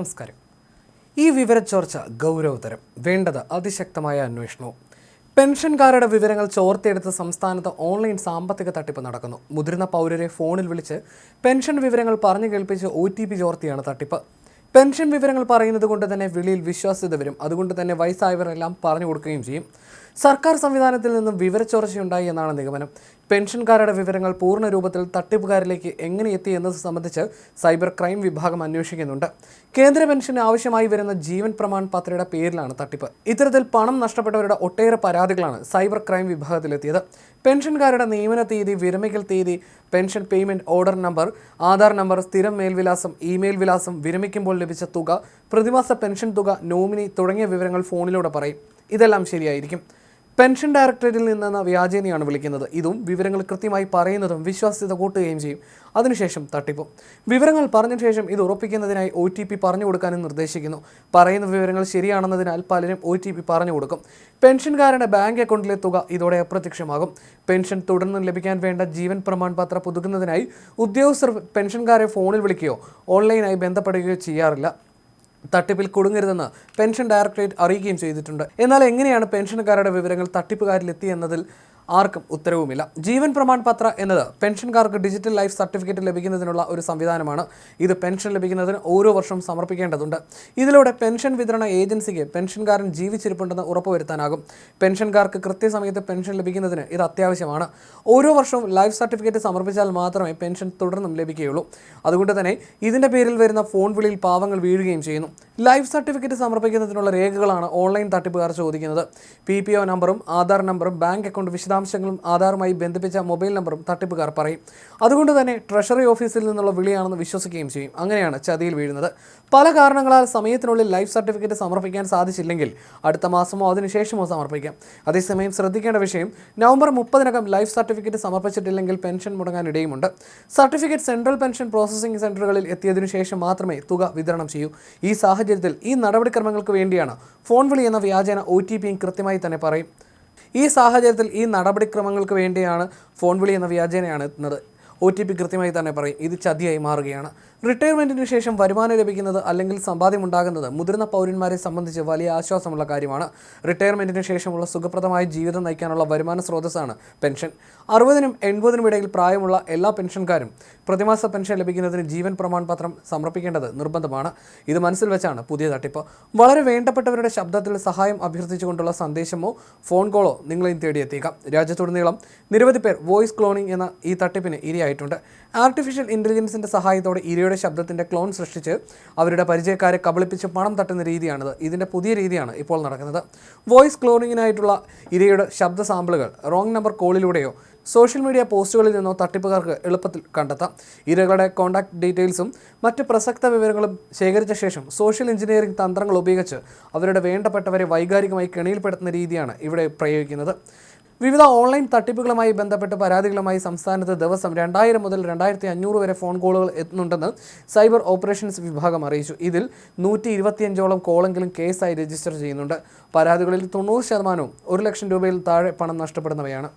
നമസ്കാരം. ഈ വിവര ചോർച്ച ഗൗരവതരം. വേണ്ടത് അതിശക്തമായ അന്വേഷണവും. പെൻഷൻകാരുടെ വിവരങ്ങൾ ചോർത്തിയെടുത്ത് സംസ്ഥാനത്ത് ഓൺലൈൻ സാമ്പത്തിക തട്ടിപ്പ് നടക്കുന്നു. മുതിർന്ന പൗരരെ ഫോണിൽ വിളിച്ച് പെൻഷൻ വിവരങ്ങൾ പറഞ്ഞു കേൾപ്പിച്ച് ഒ ടി പി ചോർത്തിയാണ് തട്ടിപ്പ്. പെൻഷൻ വിവരങ്ങൾ പറയുന്നത് കൊണ്ട് തന്നെ വിളിയിൽ വിശ്വാസ്യത വരും. അതുകൊണ്ട് തന്നെ വയസ്സായവരെല്ലാം പറഞ്ഞു കൊടുക്കുകയും ചെയ്യും. സർക്കാർ സംവിധാനത്തിൽ നിന്നും വിവരച്ചോർച്ചയുണ്ടായി എന്നാണ് നിഗമനം. പെൻഷൻകാരുടെ വിവരങ്ങൾ പൂർണ രൂപത്തിൽ തട്ടിപ്പുകാരിലേക്ക് എങ്ങനെ എത്തി എന്നത് സംബന്ധിച്ച് സൈബർ ക്രൈം വിഭാഗം അന്വേഷിക്കുന്നുണ്ട്. കേന്ദ്ര പെൻഷന് ആവശ്യമായി വരുന്ന ജീവൻ പ്രമാൺ പത്രയുടെ പേരിലാണ് തട്ടിപ്പ്. ഇത്തരത്തിൽ പണം നഷ്ടപ്പെട്ടവരുടെ ഒട്ടേറെ പരാതികളാണ് സൈബർ ക്രൈം വിഭാഗത്തിലെത്തിയത്. പെൻഷൻകാരുടെ നിയമന തീയതി വിരമിക്കൽ തീയതി pension payment order number Aadhaar number സ്ഥിരം മേൽവിലാസം ഇമെയിൽ വിലാസം വിരമിക്കുമ്പോൾ ലഭിച്ച തുക പ്രതിമാസ പെൻഷൻ തുക നോമിനി തുടങ്ങിയ വിവരങ്ങൾ ഫോണിലൂടെ പറയും. ഇതെല്ലാം ശരിയായിരിക്കും. പെൻഷൻ ഡയറക്ടറേറ്റിൽ നിന്നെന്ന വ്യാജേനയാണ് വിളിക്കുന്നത്. ഇതും വിവരങ്ങൾ കൃത്യമായി പറയുന്നതും വിശ്വാസ്യത കൂട്ടുകയും ചെയ്യും. അതിനുശേഷം തട്ടിപ്പും. വിവരങ്ങൾ പറഞ്ഞ ശേഷം ഇത് ഉറപ്പിക്കുന്നതിനായി ഒ ടി പി പറഞ്ഞു കൊടുക്കാനും നിർദ്ദേശിക്കുന്നു. പറയുന്ന വിവരങ്ങൾ ശരിയാണെന്നതിനാൽ പലരും ഒ ടി പി പറഞ്ഞു കൊടുക്കും. പെൻഷൻകാരുടെ ബാങ്ക് അക്കൗണ്ടിലെ തുക ഇതോടെ അപ്രത്യക്ഷമാകും. പെൻഷൻ തുടർന്ന് ലഭിക്കാൻ വേണ്ട ജീവൻ പ്രമാൺ പത്ര പുതുക്കുന്നതിനായി ഉദ്യോഗസ്ഥർ പെൻഷൻകാരെ ഫോണിൽ വിളിക്കുകയോ ഓൺലൈനായി ബന്ധപ്പെടുകയോ ചെയ്യാറില്ല. തട്ടിപ്പിൽ കുടുങ്ങരുതെന്ന് പെൻഷൻ ഡയറക്ടറേറ്റ് അറിയിക്കുകയും ചെയ്തിട്ടുണ്ട്. എന്നാൽ എങ്ങനെയാണ് പെൻഷൻകാരുടെ വിവരങ്ങൾ തട്ടിപ്പുകാരിലെത്തി എന്നതിൽ ആർക്കും ഉത്തരവുമില്ല. ജീവൻ പ്രമാൺ പത്ര എന്നത് പെൻഷൻകാർക്ക് ഡിജിറ്റൽ ലൈഫ് സർട്ടിഫിക്കറ്റ് ലഭിക്കുന്നതിനുള്ള ഒരു സംവിധാനമാണ്. ഇത് പെൻഷൻ ലഭിക്കുന്നതിന് ഓരോ വർഷം സമർപ്പിക്കേണ്ടതുണ്ട്. ഇതിലൂടെ പെൻഷൻ വിതരണ ഏജൻസിക്ക് പെൻഷൻകാരൻ ജീവിച്ചിരിപ്പുണ്ടെന്ന് ഉറപ്പുവരുത്താനാകും. പെൻഷൻകാർക്ക് കൃത്യസമയത്ത് പെൻഷൻ ലഭിക്കുന്നതിന് ഇത് അത്യാവശ്യമാണ്. ഓരോ വർഷവും ലൈഫ് സർട്ടിഫിക്കറ്റ് സമർപ്പിച്ചാൽ മാത്രമേ പെൻഷൻ തുടർന്നും ലഭിക്കുകയുള്ളൂ. അതുകൊണ്ട് തന്നെ ഇതിന്റെ പേരിൽ വരുന്ന ഫോൺ വിളിയിൽ പാവങ്ങൾ വീഴുകയും ചെയ്യുന്നു. ലൈഫ് സർട്ടിഫിക്കറ്റ് സമർപ്പിക്കുന്നതിനുള്ള രേഖകളാണ് ഓൺലൈൻ തട്ടിപ്പുകാർ ചോദിക്കുന്നത്. പി നമ്പറും ആധാർ നമ്പറും ബാങ്ക് അക്കൗണ്ട് വിശദാംശങ്ങളും ആധാറുമായി ബന്ധിപ്പിച്ച മൊബൈൽ നമ്പറും തട്ടിപ്പുകാർ പറയും. അതുകൊണ്ട് തന്നെ ട്രഷറി ഓഫീസിൽ നിന്നുള്ള വിളിയാണെന്ന് വിശ്വസിക്കുകയും ചെയ്യും. അങ്ങനെയാണ് ചതിയിൽ വീഴുന്നത്. പല കാരണങ്ങളാൽ സമയത്തിനുള്ളിൽ ലൈഫ് സർട്ടിഫിക്കറ്റ് സമർപ്പിക്കാൻ സാധിച്ചില്ലെങ്കിൽ അടുത്ത മാസമോ അതിനുശേഷമോ സമർപ്പിക്കാം. അതേസമയം ശ്രദ്ധിക്കേണ്ട വിഷയം നവംബർ മുപ്പതിനകം ലൈഫ് സർട്ടിഫിക്കറ്റ് സമർപ്പിച്ചിട്ടില്ലെങ്കിൽ പെൻഷൻ മുടങ്ങാൻ ഇടയുമുണ്ട് സർട്ടിഫിക്കറ്റ് സെൻട്രൽ പെൻഷൻ പ്രോസസ്സിംഗ് സെന്ററുകളിൽ എത്തിയതിനു ശേഷം മാത്രമേ തുക വിതരണം ചെയ്യൂ. ഈ സാഹചര്യത്തിൽ ഈ നടപടിക്രമങ്ങൾക്ക് വേണ്ടിയാണ് ഫോൺ വിളി എന്ന വ്യാജേന ഒ ടി പിയും കൃത്യമായി തന്നെ പറയും. ഈ സാഹചര്യത്തിൽ ഈ നടപടിക്രമങ്ങൾക്ക് വേണ്ടിയാണ് ഫോൺ വിളി എന്ന വ്യാജേനയാണ് എത്തുന്നത്. ഒ ടി പി കൃത്യമായി തന്നെ പറയും ഇത് ചതിയായി മാറുകയാണ്. റിട്ടയർമെന്റിന് ശേഷം വരുമാനം ലഭിക്കുന്നത് അല്ലെങ്കിൽ സമ്പാദ്യം ഉണ്ടാകുന്നത് മുതിർന്ന പൗരന്മാരെ സംബന്ധിച്ച് വലിയ ആശ്വാസമുള്ള കാര്യമാണ്. റിട്ടയർമെന്റിന് ശേഷമുള്ള സുഖപ്രദമായ ജീവിതം നയിക്കാനുള്ള വരുമാന സ്രോതസ്സാണ് പെൻഷൻ. അറുപതിനും എൺപതിനും ഇടയിൽ പ്രായമുള്ള എല്ലാ പെൻഷൻകാരും പ്രതിമാസ പെൻഷൻ ലഭിക്കുന്നതിന് ജീവൻ പ്രമാൺ പത്രം സമർപ്പിക്കേണ്ടത് നിർബന്ധമാണ്. ഇത് മനസ്സിൽ വെച്ചാണ് പുതിയ തട്ടിപ്പ്. വളരെ വേണ്ടപ്പെട്ടവരുടെ ശബ്ദത്തിൽ സഹായം അഭ്യർത്ഥിച്ചുകൊണ്ടുള്ള സന്ദേശമോ ഫോൺ കോളോ നിങ്ങളെയും തേടിയെത്തിയേക്കാം. രാജ്യത്തുടനീളം നിരവധി പേർ വോയിസ് ക്ലോണിംഗ് എന്ന ഈ തട്ടിപ്പിന് ഇരയായിട്ടുണ്ട് ആർട്ടിഫിഷ്യൽ ഇന്റലിജൻസിന്റെ സഹായത്തോടെ ഇരയുടെ ശബ്ദത്തിന്റെ ക്ലോൺ സൃഷ്ടിച്ച് അവരുടെ പരിചയക്കാരെ കബളിപ്പിച്ച് പണം തട്ടുന്ന രീതിയാണിത്. ഇതിന്റെ പുതിയ രീതിയാണ് ഇപ്പോൾ നടക്കുന്നത്. വോയിസ് ക്ലോണിങ്ങിനായിട്ടുള്ള ഇരയുടെ ശബ്ദ സാമ്പിളുകൾ റോങ് നമ്പർ കോളിലൂടെയോ സോഷ്യൽ മീഡിയ പോസ്റ്റുകളിൽ നിന്നോ തട്ടിപ്പുകാർക്ക് എളുപ്പത്തിൽ കണ്ടെത്താം. ഇരകളുടെ കോൺടാക്ട് ഡീറ്റെയിൽസും മറ്റ് പ്രസക്ത വിവരങ്ങളും ശേഖരിച്ച ശേഷം സോഷ്യൽ എഞ്ചിനീയറിംഗ് തന്ത്രങ്ങൾ ഉപയോഗിച്ച് അവരുടെ വേണ്ടപ്പെട്ടവരെ വൈകാരികമായി കെണിയിൽപ്പെടുത്തുന്ന രീതിയാണ് ഇവിടെ പ്രയോഗിക്കുന്നത്. വിവിധ ഓൺലൈൻ തട്ടിപ്പുകളുമായി ബന്ധപ്പെട്ട് പരാതികളുമായി സംസ്ഥാനത്ത് ദിവസം രണ്ടായിരം മുതൽ രണ്ടായിരത്തി അഞ്ഞൂറ് വരെ ഫോൺ കോളുകൾ എത്തുന്നുണ്ടെന്ന് സൈബർ ഓപ്പറേഷൻസ് വിഭാഗം അറിയിച്ചു. ഇതിൽ നൂറ്റി ഇരുപത്തിയഞ്ചോളം കോളെങ്കിലും കേസായി രജിസ്റ്റർ ചെയ്യുന്നുണ്ട്. പരാതികളിൽ തൊണ്ണൂറ് ശതമാനവും ഒരു ലക്ഷം രൂപയിൽ താഴെ പണം നഷ്ടപ്പെടുന്നവയാണ്.